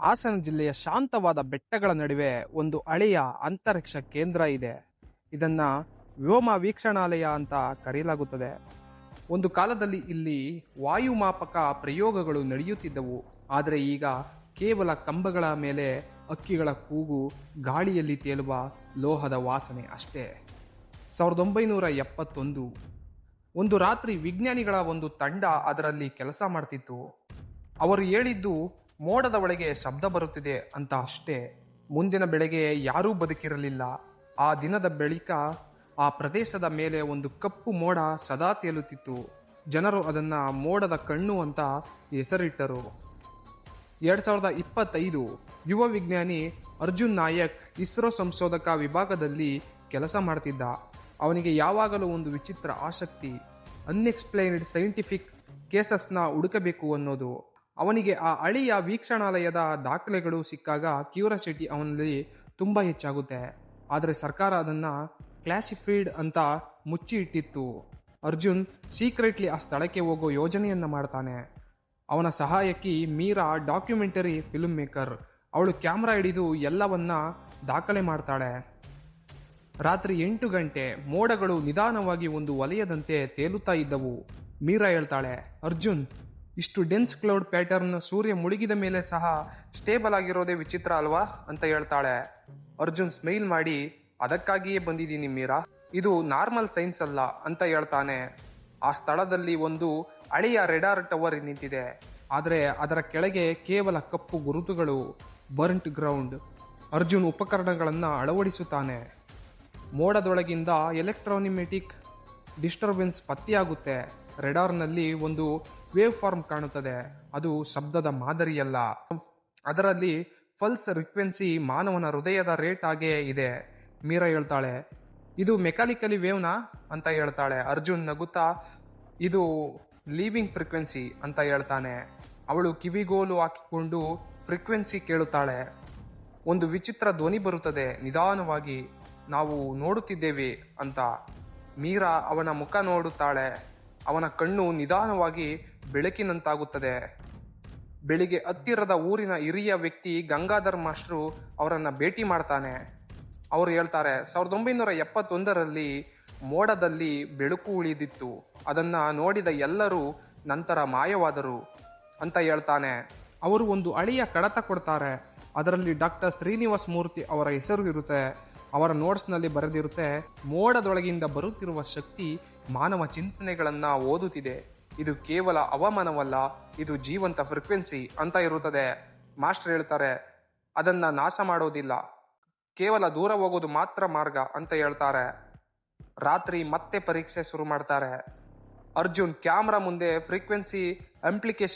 ಹಾಸನ ಜಿಲ್ಲೆಯ ಶಾಂತವಾದ ಬೆಟ್ಟಗಳ ನಡುವೆ ಒಂದು ಹಳೆಯ ಅಂತರಿಕ್ಷ ಕೇಂದ್ರ ಇದೆ. ಇದನ್ನು ವ್ಯೋಮ ವೀಕ್ಷಣಾಲಯ ಅಂತ ಕರೆಯಲಾಗುತ್ತದೆ ಒಂದು ಕಾಲದಲ್ಲಿ ಇಲ್ಲಿ ವಾಯುಮಾಪಕ ಪ್ರಯೋಗಗಳು ನಡೆಯುತ್ತಿದ್ದವು. ಆದರೆ ಈಗ ಕೇವಲ ಕಂಬಗಳ ಮೇಲೆ ಅಕ್ಕಿಗಳ ಕೂಗು ಗಾಳಿಯಲ್ಲಿ ತೇಲುವ ಲೋಹದ ವಾಸನೆ ಅಷ್ಟೇ. ಸಾವಿರದ ಒಂಬೈನೂರ ಎಪ್ಪತ್ತೊಂದು ಒಂದು ರಾತ್ರಿ ವಿಜ್ಞಾನಿಗಳ ಒಂದು ತಂಡ ಅದರಲ್ಲಿ ಕೆಲಸ ಮಾಡ್ತಿತ್ತು. ಅವರು ಹೇಳಿದ್ದು ಮೋಡದ ಒಳಗೆ ಶಬ್ದ ಬರುತ್ತಿದೆ ಅಂತ ಅಷ್ಟೇ ಮುಂದಿನ ಬೆಳಗ್ಗೆ ಯಾರೂ ಬದುಕಿರಲಿಲ್ಲ. ಆ ದಿನದ ಬಳಿಕ ಆ ಪ್ರದೇಶದ ಮೇಲೆ ಒಂದು ಕಪ್ಪು ಮೋಡ ಸದಾ ತೇಲುತ್ತಿತ್ತು. ಜನರು ಅದನ್ನ ಮೋಡದ ಕಣ್ಣು ಅಂತ ಹೆಸರಿಟ್ಟರು. ಎರಡ್ ಸಾವಿರದ ಇಪ್ಪತ್ತೈದು ಯುವ ವಿಜ್ಞಾನಿ ಅರ್ಜುನ್ ನಾಯಕ್ ಇಸ್ರೋ ಸಂಶೋಧಕ ವಿಭಾಗದಲ್ಲಿ ಕೆಲಸ ಮಾಡ್ತಿದ್ದ. ಅವನಿಗೆ ಯಾವಾಗಲೂ ಒಂದು ವಿಚಿತ್ರ ಆಸಕ್ತಿ, ಅನ್ಎಕ್ಸ್ಪ್ಲೈನ್ಡ್ ಸೈಂಟಿಫಿಕ್ ಕೇಸಸ್ನ ಹುಡುಕಬೇಕು ಅನ್ನೋದು. ಅವನಿಗೆ ಆ ಅಳಿಯ ವೀಕ್ಷಣಾಲಯದ ದಾಖಲೆಗಳು ಸಿಕ್ಕಾಗ ಕ್ಯೂರಿಯಾಸಿಟಿ ಅವನಲ್ಲಿ ತುಂಬ ಹೆಚ್ಚಾಗುತ್ತೆ. ಆದರೆ ಸರ್ಕಾರ ಅದನ್ನು ಕ್ಲಾಸಿಫೈಡ್ ಅಂತ ಮುಚ್ಚಿ ಇಟ್ಟಿತ್ತು ಅರ್ಜುನ್ ಸೀಕ್ರೆಟ್ಲಿ ಆ ಸ್ಥಳಕ್ಕೆ ಹೋಗೋ ಯೋಜನೆಯನ್ನ ಮಾಡ್ತಾನೆ. ಅವನ ಸಹಾಯಕಿ ಮೀರಾ ಡಾಕ್ಯುಮೆಂಟರಿ ಫಿಲ್ಮ್ ಮೇಕರ್. ಅವಳು ಕ್ಯಾಮ್ರಾ ಹಿಡಿದು ಎಲ್ಲವನ್ನ ದಾಖಲೆ ಮಾಡ್ತಾಳೆ. ರಾತ್ರಿ ಎಂಟು ಗಂಟೆ ಮೋಡಗಳು ನಿಧಾನವಾಗಿ ಒಂದು ವಲಯದಂತೆ ತೇಲುತ್ತಾ ಇದ್ದವು. ಮೀರಾ ಹೇಳ್ತಾಳೆ, ಅರ್ಜುನ್ ಇಷ್ಟು ಡೆನ್ಸ್ ಕ್ಲೌಡ್ ಪ್ಯಾಟರ್ನ್ ಸೂರ್ಯ ಮುಳುಗಿದ ಮೇಲೆ ಸಹ ಸ್ಟೇಬಲ್ ಆಗಿರೋದೇ ವಿಚಿತ್ರ ಅಲ್ವಾ ಅಂತ ಹೇಳ್ತಾಳೆ. ಅರ್ಜುನ್ ಸ್ಮೈಲ್ ಮಾಡಿ, ಅದಕ್ಕಾಗಿಯೇ ಬಂದಿದ್ದೀನಿ ಮೀರಾ. ಇದು ನಾರ್ಮಲ್ ಸೈನ್ಸ್ ಅಲ್ಲ, ಅಂತ ಹೇಳ್ತಾನೆ. ಆ ಸ್ಥಳದಲ್ಲಿ ಒಂದು ಹಳೆಯ ರೆಡಾರ್ ಟವರ್ ನಿಂತಿದೆ. ಆದರೆ ಅದರ ಕೆಳಗೆ ಕೇವಲ ಕಪ್ಪು ಗುರುತುಗಳು ಬರ್ಂಟ್ ಗ್ರೌಂಡ್ ಅರ್ಜುನ್ ಉಪಕರಣಗಳನ್ನು ಅಳವಡಿಸುತ್ತಾನೆ. ಮೋಡದೊಳಗಿಂದ ಎಲೆಕ್ಟ್ರಾನಿಮೆಟಿಕ್ ಡಿಸ್ಟರ್ಬೆನ್ಸ್ ಪತ್ತೆಯಾಗುತ್ತೆ. ರೆಡಾರ್ನಲ್ಲಿ ಒಂದು ವೇವ್ ಫಾರ್ಮ್ ಕಾಣುತ್ತದೆ. ಅದು ಶಬ್ದದ ಮಾದರಿಯಲ್ಲ. ಅದರಲ್ಲಿ ಫಲ್ಸ್ ಫ್ರಿಕ್ವೆನ್ಸಿ ಮಾನವನ ಹೃದಯದ ರೇಟ್ ಆಗೇ ಇದೆ, ಮೀರಾ ಹೇಳ್ತಾಳೆ. ಇದು ಮೆಕ್ಯಾನಿಕಲಿ ವೇವ್ನಾ ಅಂತ ಹೇಳ್ತಾಳೆ. ಅರ್ಜುನ್ ನಗುತ್ತಾ, ಇದು ಲೀವಿಂಗ್ ಫ್ರೀಕ್ವೆನ್ಸಿ ಅಂತ ಹೇಳ್ತಾನೆ. ಅವಳು ಕಿವಿಗೋಲು ಹಾಕಿಕೊಂಡು ಫ್ರೀಕ್ವೆನ್ಸಿ ಕೇಳುತ್ತಾಳೆ. ಒಂದು ವಿಚಿತ್ರ ಧ್ವನಿ ಬರುತ್ತದೆ. ನಿಧಾನವಾಗಿ ನಾವು ನೋಡುತ್ತಿದ್ದೇವೆ ಅಂತ ಮೀರಾ ಅವನ ಮುಖ ನೋಡುತ್ತಾಳೆ. ಅವನ ಕಣ್ಣು ನಿಧಾನವಾಗಿ ಬೆಳಕಿನಂತಾಗುತ್ತದೆ. ಬೆಳಿಗ್ಗೆ ಹತ್ತಿರದ ಊರಿನ ಹಿರಿಯ ವ್ಯಕ್ತಿ ಗಂಗಾಧರ್ ಮಾಸ್ಟ್ರು ಅವರನ್ನು ಭೇಟಿ ಮಾಡ್ತಾನೆ. ಅವರು ಹೇಳ್ತಾರೆ, ಸಾವಿರದ ಒಂಬೈನೂರ ಎಪ್ಪತ್ತೊಂದರಲ್ಲಿ ಮೋಡದಲ್ಲಿ ಬೆಳಕು ಉಳಿದಿತ್ತು. ಅದನ್ನ ನೋಡಿದ ಎಲ್ಲರೂ ನಂತರ ಮಾಯವಾದರು ಅಂತ ಹೇಳ್ತಾನೆ. ಅವರು ಒಂದು ಅಳಿಯ ಕಡತ ಕೊಡ್ತಾರೆ. ಅದರಲ್ಲಿ ಡಾಕ್ಟರ್ ಶ್ರೀನಿವಾಸ್ ಮೂರ್ತಿ ಅವರ ಹೆಸರು ಇರುತ್ತೆ. ಅವರ ನೋಟ್ಸ್ನಲ್ಲಿ ಬರೆದಿರುತ್ತೆ, ಮೋಡದೊಳಗಿಂದ ಬರುತ್ತಿರುವ ಶಕ್ತಿ ಮಾನವ ಚಿಂತನೆಗಳನ್ನ ಓದುತ್ತಿದೆ. ಇದು ಕೇವಲ ಅವಮಾನವಲ್ಲ, ಇದು ಜೀವಂತ ಫ್ರೀಕ್ವೆನ್ಸಿ ಅಂತ ಇರುತ್ತದೆ. ಮಾಸ್ಟರ್ ಹೇಳ್ತಾರೆ, ಅದನ್ನ ನಾಶ ಮಾಡೋದಿಲ್ಲ. ಕೇವಲ ದೂರ ಹೋಗೋದು ಮಾತ್ರ ಮಾರ್ಗ ಅಂತ ಹೇಳ್ತಾರೆ. ರಾತ್ರಿ ಮತ್ತೆ ಪರೀಕ್ಷೆ ಶುರು ಮಾಡ್ತಾರೆ. ಅರ್ಜುನ್ ಕ್ಯಾಮ್ರಾ ಮುಂದೆ ಫ್ರೀಕ್ವೆನ್ಸಿ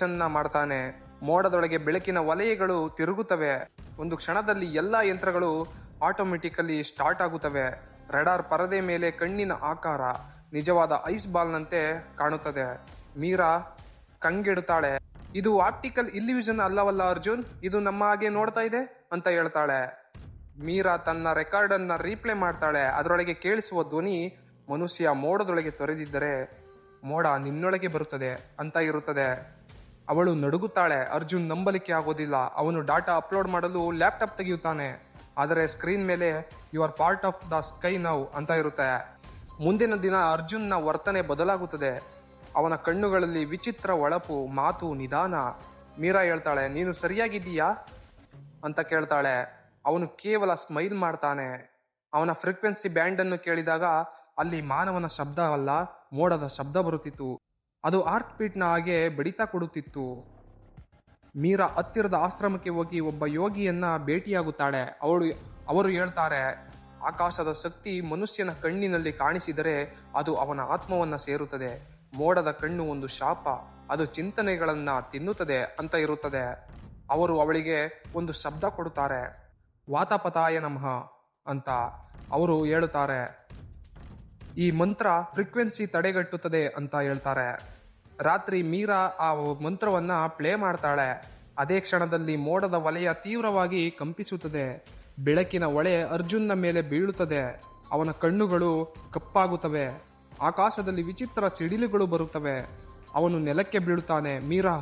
ನ ಮಾಡ್ತಾನೆ. ಮೋಡದೊಳಗೆ ಬೆಳಕಿನ ವಲಯಗಳು ತಿರುಗುತ್ತವೆ. ಒಂದು ಕ್ಷಣದಲ್ಲಿ ಎಲ್ಲಾ ಯಂತ್ರಗಳು ಆಟೋಮೆಟಿಕಲಿ ಸ್ಟಾರ್ಟ್ ಆಗುತ್ತವೆ. ರೆಡಾರ್ ಪರದೆ ಮೇಲೆ ಕಣ್ಣಿನ ಆಕಾರ ನಿಜವಾದ ಐಸ್ ಬಾಲ್ನಂತೆ ಕಾಣುತ್ತದೆ. ಮೀರಾ ಕಂಗೆಡುತ್ತಾಳೆ. ಇದು ಆಪ್ಟಿಕಲ್ ಇಲ್ಯೂಷನ್ ಅಲ್ಲವಲ್ಲ ಅರ್ಜುನ್? ಇದು ನಮ್ಮ ಹಾಗೆ ನೋಡ್ತಾ ಇದೆ ಅಂತ ಹೇಳ್ತಾಳೆ. ಮೀರಾ ತನ್ನ ರೆಕಾರ್ಡ್ ಅನ್ನ ರೀಪ್ಲೇ ಮಾಡ್ತಾಳೆ. ಅದರೊಳಗೆ ಕೇಳಿಸುವ ಧ್ವನಿ ಮನುಷ್ಯ ಮೋಡದೊಳಗೆ ತೊರೆದಿದ್ದರೆ ಮೋಡ ನಿನ್ನೊಳಗೆ ಬರುತ್ತದೆ ಅಂತ ಇರುತ್ತದೆ. ಅವಳು ನಡುಗುತ್ತಾಳೆ. ಅರ್ಜುನ್ ನಂಬಲಿಕ್ಕೆ ಆಗೋದಿಲ್ಲ. ಅವನು ಡಾಟಾ ಅಪ್ಲೋಡ್ ಮಾಡಲು ಲ್ಯಾಪ್ಟಾಪ್ ತೆಗೆಯುತ್ತಾನೆ. ಆದರೆ ಸ್ಕ್ರೀನ್ ಮೇಲೆ you are part of the sky now ಅಂತ ಇರುತ್ತೆ. ಮುಂದಿನ ದಿನ ಅರ್ಜುನ್ನ ವರ್ತನೆ ಬದಲಾಗುತ್ತದೆ. ಅವನ ಕಣ್ಣುಗಳಲ್ಲಿ ವಿಚಿತ್ರ ಒಳಪು ಮಾತು ನಿಧಾನ. ಮೀರಾ ಹೇಳ್ತಾಳೆ, ನೀನು ಸರಿಯಾಗಿದ್ದೀಯಾ? ಅಂತ ಕೇಳ್ತಾಳೆ. ಅವನು ಕೇವಲ ಸ್ಮೈಲ್ ಮಾಡ್ತಾನೆ. ಅವನ ಫ್ರೀಕ್ವೆನ್ಸಿ ಬ್ಯಾಂಡ್ ಅನ್ನು ಕೇಳಿದಾಗ ಅಲ್ಲಿ ಮಾನವನ ಶಬ್ದ ಅಲ್ಲ ಮೋಡದ ಶಬ್ದ ಬರುತ್ತಿತ್ತು. ಅದು ಆರ್ಟ್ ಪೀಟ್ನ ಹಾಗೆ ಬಡಿತಾ ಕೊಡುತ್ತಿತ್ತು. ಮೀರಾ ಹತ್ತಿರದ ಆಶ್ರಮಕ್ಕೆ ಹೋಗಿ ಒಬ್ಬ ಯೋಗಿಯನ್ನ ಭೇಟಿಯಾಗುತ್ತಾಳೆ. ಅವಳು, ಅವರು ಹೇಳ್ತಾರೆ ಆಕಾಶದ ಶಕ್ತಿ ಮನುಷ್ಯನ ಕಣ್ಣಿನಲ್ಲಿ ಕಾಣಿಸಿದರೆ ಅದು ಅವನ ಆತ್ಮವನ್ನ ಸೇರುತ್ತದೆ. ಮೋಡದ ಕಣ್ಣು ಒಂದು ಶಾಪ, ಅದು ಚಿಂತನೆಗಳನ್ನ ತಿನ್ನುತ್ತದೆ ಅಂತ ಇರುತ್ತದೆ. ಅವರು ಅವಳಿಗೆ ಒಂದು ಶಬ್ದ ಕೊಡುತ್ತಾರೆ. ವಾತಪತಾಯ ನಮಃ ಅಂತ ಅವರು ಹೇಳುತ್ತಾರೆ. ಈ ಮಂತ್ರ ಫ್ರೀಕ್ವೆನ್ಸಿ ತಡೆಗಟ್ಟುತ್ತದೆ ಅಂತ ಹೇಳ್ತಾರೆ. ರಾತ್ರಿ ಮೀರಾ ಆ ಮಂತ್ರವನ್ನ ಪ್ಲೇ ಮಾಡ್ತಾಳೆ. ಅದೇ ಕ್ಷಣದಲ್ಲಿ ಮೋಡದ ವಲಯ ತೀವ್ರವಾಗಿ ಕಂಪಿಸುತ್ತದೆ. ಬೆಳಕಿನ ಒಳೆ ಅರ್ಜುನ್ನ ಮೇಲೆ ಬೀಳುತ್ತದೆ. ಅವನ ಕಣ್ಣುಗಳು ಕಪ್ಪಾಗುತ್ತವೆ. ಆಕಾಶದಲ್ಲಿ ವಿಚಿತ್ರ ಸಿಡಿಲುಗಳು ಬರುತ್ತವೆ. ಅವನು ನೆಲಕ್ಕೆ ಬೀಳುತ್ತಾನೆ. ಮೀರಾ,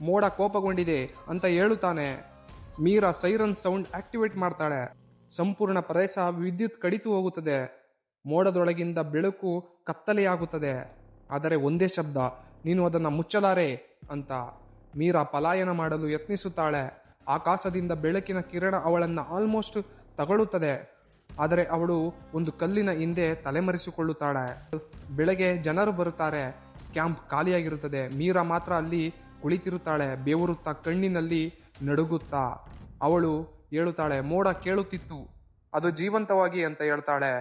ಮೋಡ ಕೋಪಗೊಂಡಿದೆ ಅಂತ ಹೇಳುತ್ತಾನೆ. ಮೀರಾ ಸೈರನ್ ಸೌಂಡ್ ಆಕ್ಟಿವೇಟ್ ಮಾಡ್ತಾಳೆ. ಸಂಪೂರ್ಣ ಪ್ರದೇಶ ವಿದ್ಯುತ್ ಕಡಿತು ಹೋಗುತ್ತದೆ. ಮೋಡದೊಳಗಿಂದ ಬೆಳಕು ಕತ್ತಲೆಯಾಗುತ್ತದೆ. ಆದರೆ ಒಂದೇ ಶಬ್ದ, ನೀನು ಅದನ್ನು ಮುಚ್ಚಲಾರೆ ಅಂತ ಮೀರಾ ಪಲಾಯನ ಮಾಡಲು ಯತ್ನಿಸುತ್ತಾಳೆ. ಆಕಾಶದಿಂದ ಬೆಳಕಿನ ಕಿರಣ ಅವಳನ್ನು ಆಲ್ಮೋಸ್ಟ್ ತಗೊಳ್ಳುತ್ತದೆ. ಆದರೆ ಅವಳು ಒಂದು ಕಲ್ಲಿನ ಹಿಂದೆ ತಲೆಮರೆಸಿಕೊಳ್ಳುತ್ತಾಳೆ. ಬೆಳಗ್ಗೆ ಜನರು ಬರುತ್ತಾರೆ. ಕ್ಯಾಂಪ್ ಖಾಲಿಯಾಗಿರುತ್ತದೆ. ಮೀರಾ ಮಾತ್ರ ಅಲ್ಲಿ ಕುಳಿತಿರುತ್ತಾಳೆ. ಬೇವರುತ್ತಾ ಕಣ್ಣಿನಲ್ಲಿ ನಡುಗುತ್ತಾ ಅವಳು ಹೇಳುತ್ತಾಳೆ, ಮೋಡ ಕೇಳುತ್ತಿತ್ತು. ಅದು ಜೀವಂತವಾಗಿ ಅಂತ ಹೇಳ್ತಾಳೆ.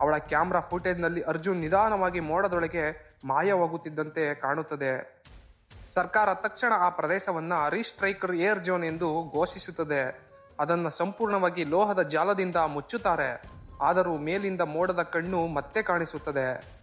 ಅವಳ ಕ್ಯಾಮ್ರಾ ಫುಟೇಜ್ನಲ್ಲಿ ಅರ್ಜುನ್ ನಿಧಾನವಾಗಿ ಮೋಡದೊಳಗೆ ಮಾಯವಾಗುತ್ತಿದ್ದಂತೆ ಕಾಣುತ್ತದೆ. ಸರ್ಕಾರ ತಕ್ಷಣ ಆ ಪ್ರದೇಶವನ್ನ ರೀಸ್ಟ್ರೈಕರ್ ಏರ್ ಜೋನ್ ಎಂದು ಘೋಷಿಸುತ್ತದೆ. ಅದನ್ನು ಸಂಪೂರ್ಣವಾಗಿ ಲೋಹದ ಜಾಲದಿಂದ ಮುಚ್ಚುತ್ತಾರೆ. ಆದರೂ ಮೇಲಿಂದ ಮೋಡದ ಕಣ್ಣು ಮತ್ತೆ ಕಾಣಿಸುತ್ತದೆ.